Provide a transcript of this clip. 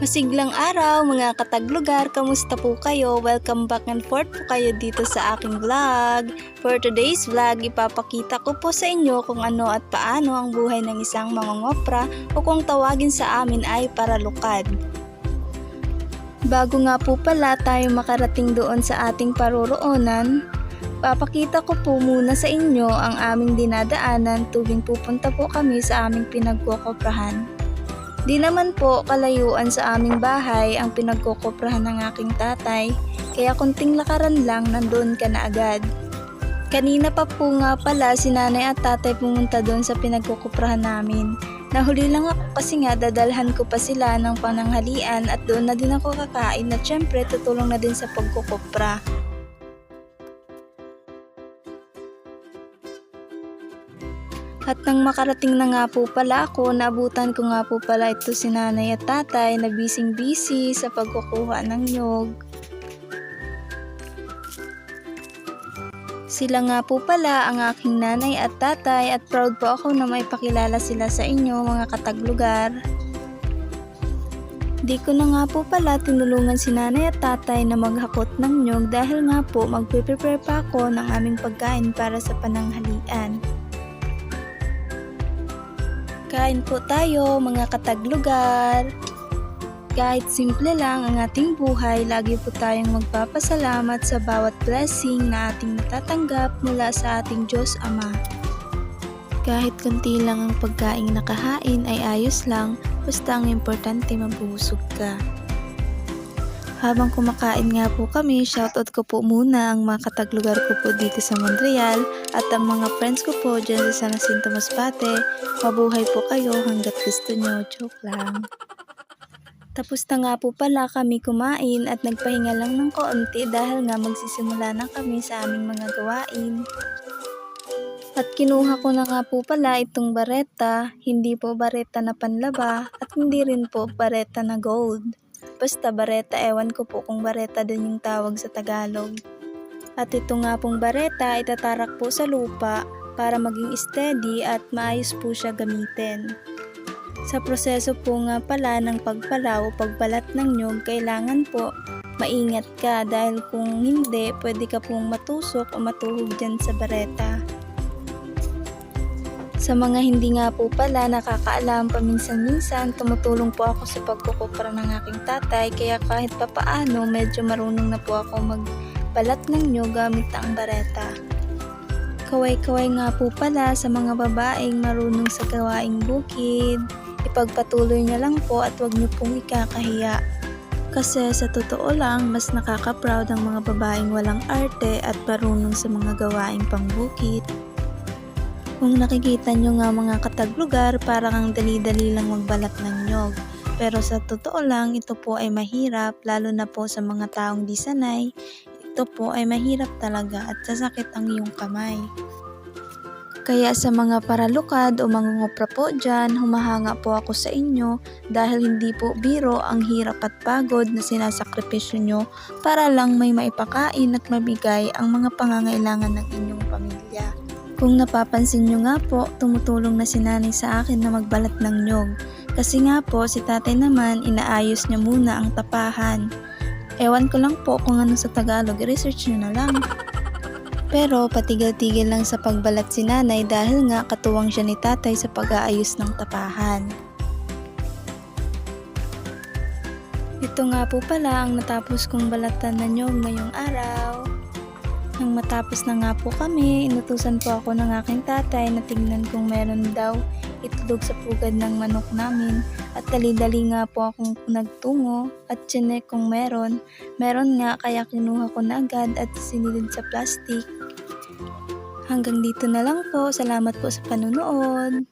Masiglang araw mga kataglugar, kamusta po kayo? Welcome back and forth po kayo dito sa aking vlog. For today's vlog, ipapakita ko po sa inyo kung ano at paano ang buhay ng isang mangongopra o kung tawagin sa amin ay paralukad. Bago nga po pala tayo makarating doon sa ating paroroonan, papakita ko po muna sa inyo ang aming dinadaanan tuwing pupunta po kami sa aming pinagkokoprahan. Di naman po kalayuan sa aming bahay ang pinagkokoprahan ng aking tatay, kaya kunting lakaran lang nandun ka na agad. Kanina pa po nga pala si nanay at tatay pumunta doon sa pinagkukuprahan namin. Nahuli lang ako kasi nga dadalhan ko pa sila ng pananghalian at doon na din ako kakain at syempre tutulong na din sa pagkukupra. At nang makarating na nga po pala ako, naabutan ko nga po pala ito si nanay at tatay na bising-busy sa pagkukuha ng nyog. Sila nga po pala ang aking nanay at tatay at proud po ako na may pakilala sila sa inyo mga kataglugar. Di ko na nga po pala tinulungan si nanay at tatay na maghakot ng nyog dahil nga po magpe-prepare pa ako ng aming pagkain para sa pananghalian. Kain po tayo mga kataglugar. Kahit simple lang ang ating buhay, lagi po tayong magpapasalamat sa bawat blessing na ating natatanggap mula sa ating Diyos Ama. Kahit konti lang ang pagkain nakahain ay ayos lang, basta ang importante mabusog ka. Habang kumakain nga po kami, shoutout ko po muna ang mga kataglugar ko po dito sa Montreal at ang mga friends ko po dyan sa San Jacinto Masbate. Mabuhay po kayo hanggat gusto nyo. Joke lang. Tapos na nga po pala kami kumain at nagpahinga lang ng kaunti dahil nga magsisimula na kami sa aming mga gawain. At kinuha ko na nga po pala itong bareta, hindi po bareta na panlaba at hindi rin po bareta na gold. Basta bareta, ewan ko po kung bareta din yung tawag sa Tagalog. At ito nga pong bareta, itatarak po sa lupa para maging steady at maayos po siya gamitin. Sa proseso po nga pala ng pagpalaw o pagbalat ng nyog, kailangan po maingat ka dahil kung hindi, pwede ka pong matusok o matuhog dyan sa bareta. Sa mga hindi nga po pala nakakaalam paminsan-minsan, tumutulong po ako sa pagkukupra ng aking tatay kaya kahit papaano medyo marunong na po ako magbalat ng nyo gamit ang bareta. Kaway-kaway nga po pala sa mga babaeng marunong sa gawaing bukid. Ipagpatuloy niya lang po at wag niyo pong ikakahiya. Kasi sa totoo lang, mas nakaka-proud ang mga babaeng walang arte at marunong sa mga gawaing pangbukid. Kung nakikita nyo nga mga kataglugar, parang ang dali-dali lang magbalat ng nyog. Pero sa totoo lang, ito po ay mahirap, lalo na po sa mga taong di sanay. Ito po ay mahirap talaga at sasakit ang iyong kamay. Kaya sa mga paralukad o mangungopra po dyan, humahanga po ako sa inyo dahil hindi po biro ang hirap at pagod na sinasakripisyo nyo para lang may maipakain at mabigay ang mga pangangailangan ng pamilya. Kung napapansin nyo nga po, tumutulong na si nanay sa akin na magbalat ng nyog. Kasi nga po, si tatay naman, inaayos niya muna ang tapahan. Ewan ko lang po kung ano sa Tagalog, research nyo na lang. Pero patigil-tigil lang sa pagbalat si nanay dahil nga katuwang siya ni tatay sa pag-aayos ng tapahan. Ito nga po pala ang natapos kong balatan na nyog ngayong araw. Nang matapos na nga po kami, inutusan po ako ng aking tatay na tingnan kung meron daw itlog sa pugad ng manok namin at dali-dali nga po akong nagtungo at chinek kung meron. Meron nga kaya kinuha ko na agad at sinilid sa plastic. Hanggang dito na lang po. Salamat po sa panunood.